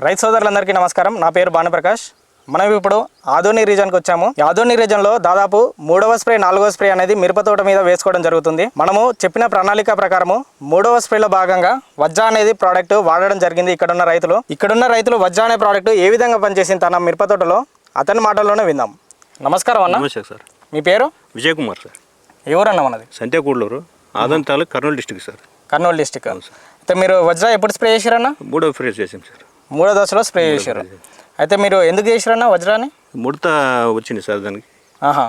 రైతు సోదరులందరికీ నమస్కారం. నా పేరు భానుప్రకాష్. మనం ఇప్పుడు ఆదోని రీజన్కి వచ్చాము. ఈ ఆదోని రీజన్లో దాదాపు మూడవ స్ప్రే నాలుగవ స్ప్రే అనేది మిరప తోట మీద వేసుకోవడం జరుగుతుంది. మనము చెప్పిన ప్రణాళిక ప్రకారము మూడవ స్ప్రేలో భాగంగా వజ్జా అనేది ప్రోడక్ట్ వాడడం జరిగింది ఇక్కడున్న రైతులు. ఇక్కడున్న రైతులు వజ్జా అనే ప్రోడక్ట్ ఏ విధంగా పనిచేసింది తన మిరప తోటలో అతని మాటల్లోనే విందాం. నమస్కారం అన్న. నమస్తే సార్. మీ పేరు? విజయ్ కుమార్ సార్. ఎవరన్న మనది? సంతేకూడలూరు ఆదన్ తాలూకు Kurnool district sir. Kurnool district అయితే మీరు వజ్రా ఎప్పుడు స్ప్రే చేశారన్న? మూడో ఫ్రేజ్ చేసాం సార్. మూడో దశలో స్ప్రే చేశారు. అయితే మీరు ఎందుకు చేశారన్న వజ్రాని ముడత వచ్చింది సార్ దానికి.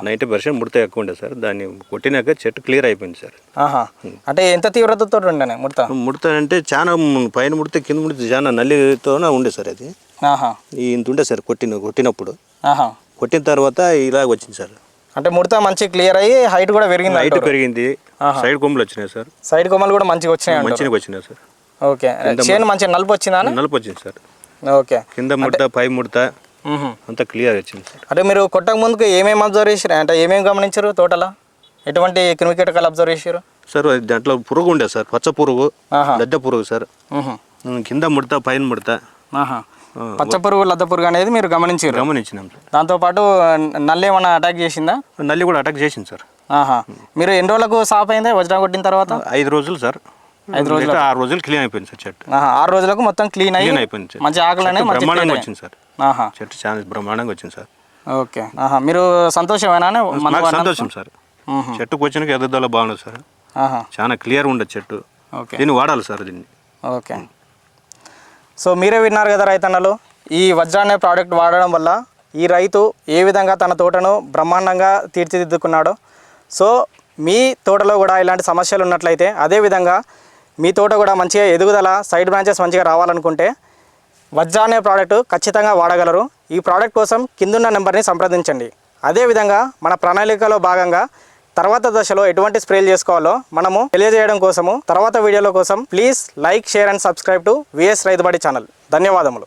నైంటీ పర్సెంట్ ముడత ఎక్కువ ఉండే సార్. దాన్ని కొట్టినాక చెట్టు క్లియర్ అయిపోయింది సార్. ఆహా. అంటే ఎంత తీవ్రతతో ఉండనే ముడత? ముడత అంటే చాలా పైన ముడితే కింద ముడితే చాలా నల్లితోనే ఉండే సార్ అది. ఇంత ఉండే సార్ కొట్టిన కొట్టినప్పుడు. ఆహా. కొట్టిన తర్వాత ఇలాగ వచ్చింది సార్. అంటే ముడత మంచి క్లియర్ అయ్యి హైట్ కూడా పెరిగింది హైట్. పెరిగింది. సైడ్ కొమ్ములు వచ్చినాయి సార్. సైడ్ కొమ్మలు కూడా మంచిగా వచ్చినాయి. మంచిగా వచ్చినాయి సార్. ఓకే. చేను మంచిగా నలుపు వచ్చిందా? నలుపు వచ్చింది సార్. ఓకే. కింద ముడత పై ముడత. అంతా క్లియర్ వచ్చింది సార్. అంటే మీరు కొట్టక ముందుకు ఏమేమి అబ్జర్వ్ చేశారు అంటే ఏమేమి గమనించారు తోటలో ఎటువంటి క్రిమికీటకాలు అబ్జర్వ్ చేశారు సార్ దాంట్లో పురుగు ఉండే సార్ పచ్చ పురుగు. లద్దె పురుగు సార్. కింద ముడత పైన ముడత. పచ్చ పురుగు లద్ద పురుగు అనేది మీరు గమనించారు గమనించినాం సార్. దాంతోపాటు నల్లి ఏమన్నా అటాక్ చేసిందా? నల్లి కూడా అటాక్ చేసింది సార్. మీరు ఎన్ని రోజులకు సాఫ్ అయిందా? వజ్రం కొట్టిన తర్వాత? ఐదు రోజులు సార్. ఐదు రోజులు ఆరు రోజులు క్లీన్ అయిపోయింది సార్ చెట్టు. ఆరు రోజులకు మొత్తం క్లీన్ అయ్యి క్లీన్ అయిపోయింది చెట్టు. మంచి ఆకులు బ్రహ్మాండంగా వచ్చింది సార్. చెట్టు చాలా బ్రహ్మాండంగా వచ్చింది సార్. ఓకే. ఆహా మీరు సంతోషమేనా సంతోషం సార్. చెట్టుకు వచ్చినాక ఎదుగుదల బాగుంది సార్. ఆహా. చాలా క్లియర్ ఉండదు చెట్టు. ఓకే. దీన్ని వాడాలి సార్ దీన్ని. ఓకే. సో మీరే విన్నారు కదా రైతన్నలు ఈ వజ్ర అనే ప్రోడక్ట్ వాడడం వల్ల ఈ రైతు ఏ విధంగా తన తోటను బ్రహ్మాండంగా తీర్చిదిద్దుకున్నాడో. సో మీ తోటలో కూడా ఇలాంటి సమస్యలు ఉన్నట్లయితే అదేవిధంగా మీ తోట కూడా మంచిగా ఎదుగుదల సైడ్ బ్రాంచెస్ మంచిగా రావాలనుకుంటే వజ్ర అనే ప్రోడక్ట్ ఖచ్చితంగా వాడగలరు. ఈ ప్రోడక్ట్ కోసం కిందున్న నెంబర్ని సంప్రదించండి. అదేవిధంగా మన ప్రణాళికలో భాగంగా తర్వాత దశలో ఎటువంటి స్ప్రేలు చేసుకోవాలో మనము తెలియజేయడం కోసము తర్వాత వీడియోల కోసం please like share and subscribe to VS Rythubadi channel ధన్యవాదములు.